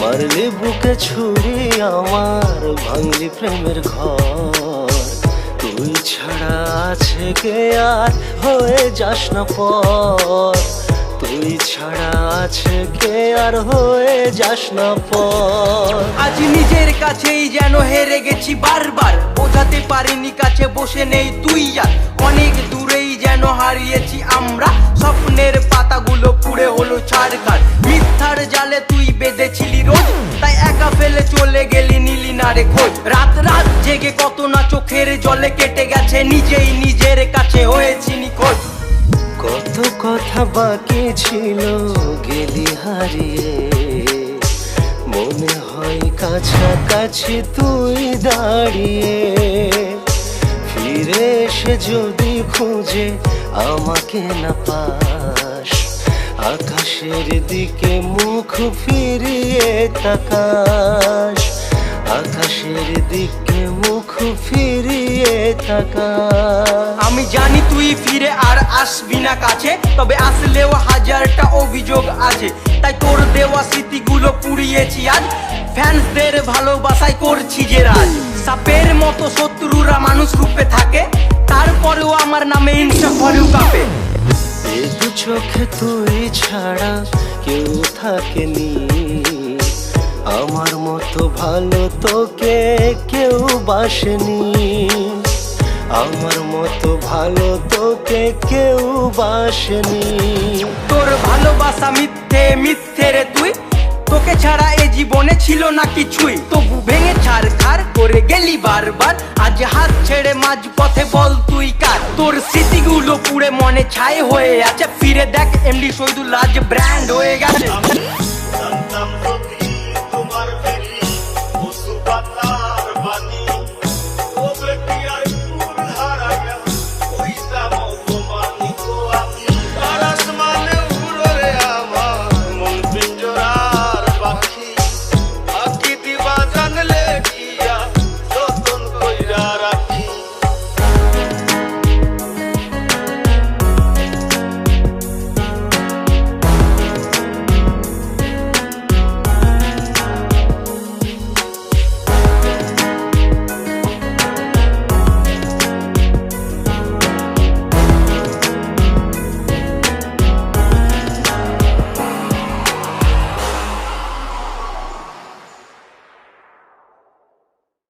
মারলি বুকে ছুরি আমার ভাঙলি প্রেমের ঘর। তুই ছাড়া আছে কে আর হয়ে যাস না পর। তুই ছাড়া আছে কে আর হয়ে যাস না পর। আজ নিজের কাছেই যেন হেরে গেছি বারবার। বোঝাতে পারিনি কাছে বসে নেই তুই আর। অনেক দূরেই যেন হারিয়েছি আমরা। স্বপ্নের পাতাগুলো পুড়ে হলো ছাড়কার মিথ্যার জালে তুই বেঁধেছিলি রোজ। তাই একা ফেলে চলে গেলি নীলি না রে খোঁজ। রাত রাত জেগে কত না চোখের জলে কেটে গেছে, নিজেই নিজের কাছে হয়েছি নিখোঁজ। কত কথা বাকি ছিল, গেলি হারিয়ে। মনে হয় কাছাকাছি তুই দাঁড়িয়ে। ফিরে এসে যদি খুঁজে, আমাকে না পাস আকাশের দিকে মুখ ফিরিয়ে তাকাস। আকাশের দিকে মুখ ফিরিয়ে তাকাস। আমি জানি তুই ফিরে আর আসবি না কাছে, তবে আসলেও হাজারটা অভিযোগ আছে। তাই তোর দেওয়া স্মৃতিগুলো পুড়িয়েছি আজ। ফ্যান্সদের ভালোবাসায় করছি যে রাজ। সাপের মতো শত্রুরা মানুষ রূপে থাকে, তারপরেও আমার নামে ইনসা করেও কাঁপে। চোখে তুই ছাড়া কেউ থাকেনি। আমার মতো ভালো তোকে কেউ বাসেনি। আমার মতো ভালো তোকে কেউ বাসেনি। তোর ভালোবাসা মিথ্যে মিথ্যে রে তুই। তোকে ছাড়া জীবনে ছিল না কিছুই তবু ভেঙে ছাড় খার করে গেলি বারবার আজ হাত ছেড়ে মাঝ পথে বল তুই কার তোর স্মৃতিগুলো পুড়ে মনে ছাই হয়ে আছে ফিরে দেখ এমডি শহীদুল রাজ ব্র্যান্ড হয়ে গেছে